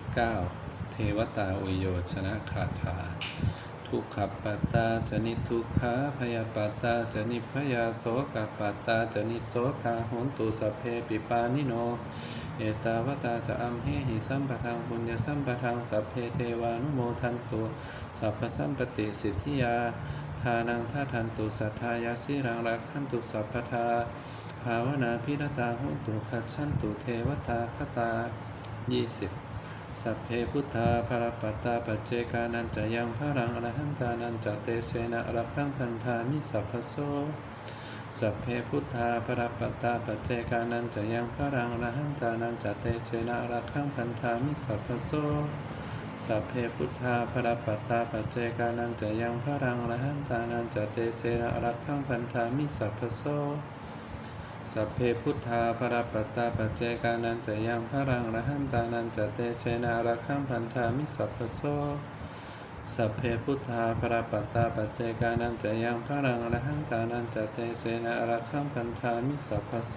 29เทวตาอุโยชนะคาถา ทุกขปัตตาจนิทุกขาพยาปัตตาจนิพยาโสกปัตตาจนิโสกาหุนตุสัพเพปิปานิโน เอตาวตาจะอัมเหหิสัมปทังปุญญสัมปทังสัพเพเทวานุโมทันตุสัพพสัมปติสิทธิยาทานังท่าทันตุสัทธายาสิรังรักขันตุสัพพทาภาวนาพิรตาหุตุขัดชันตุเทวตาคตายี่ สัพเพพุทธาภรปัตตาปัจเจกานันจะยังพระรังอรหันตานันจะเตเชนะรักขังพันธามิสัพพโสสัพเพพุทธาภรปัตตาปัจเจกานันจะยังพระรังอรหันตานันจะเตเชนะรักขังพันธามิสัพพโสสัพเพพุทธาภรปัตตาปัจเจกานันจะยังพระรังอรหันตานันจะเตเชนะรักขังพันธามิสัพพโส สัพเพพุทธาภรปัตตาปัจเจกานันจะยังพระรังอรหันตานันจะเตเชนะรักขังพันธามิสัพพโสสัพเพพุทธาภรปัตตาปัจเจกานันจะยังพระรังอรหันตานันจะเตเชนะรักขังพันธามิสัพพโส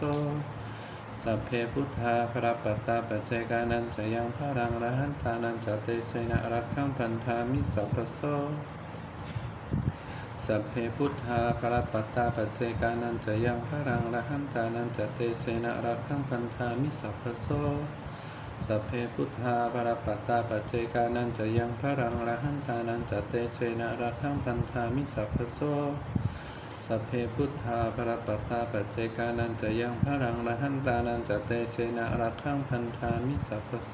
สัพเพพุทธาภรปัตตาปัจเจกานันจะยังพระรังอรหันตานันจะเตเชนะรักขังพันธามิสัพพโส สัพเพพุทธาภรปัตตาปัจเจกานันจะยังพระรังอรหันตานันจะเตเชนะรักขังพันธามิสัพพโสสัพเพพุทธาภรปัตตาปัจเจกานันจะยังพระรังอรหันตานันจะเตเชนะรักขังพันธามิสัพพโสสัพเพพุทธาภรปัตตาปัจเจกานันจะยังพระรังอรหันตานันจะเตเชนะรักขังพันธามิสัพพโส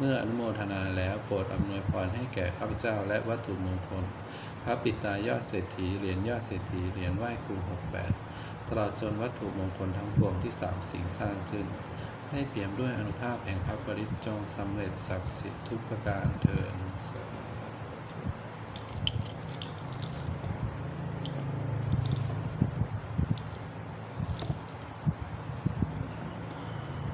เมื่ออนุโมทนาแล้วโปรดอำนวยพรให้แก่ข้าพเจ้าและวัตถุมงคล พระปิตายอดเศรษฐีเหรียญยอดเศรษฐีเหรียญไหว้ครูหกแปดตลอดจนวัตถุมงคลทั้งปวงที่สามสิ่งสร้างขึ้น ให้เปี่ยมด้วยอนุภาพแห่งพระปริตรจงสำเร็จศักดิ์สิทธิ์ทุกประการเทิน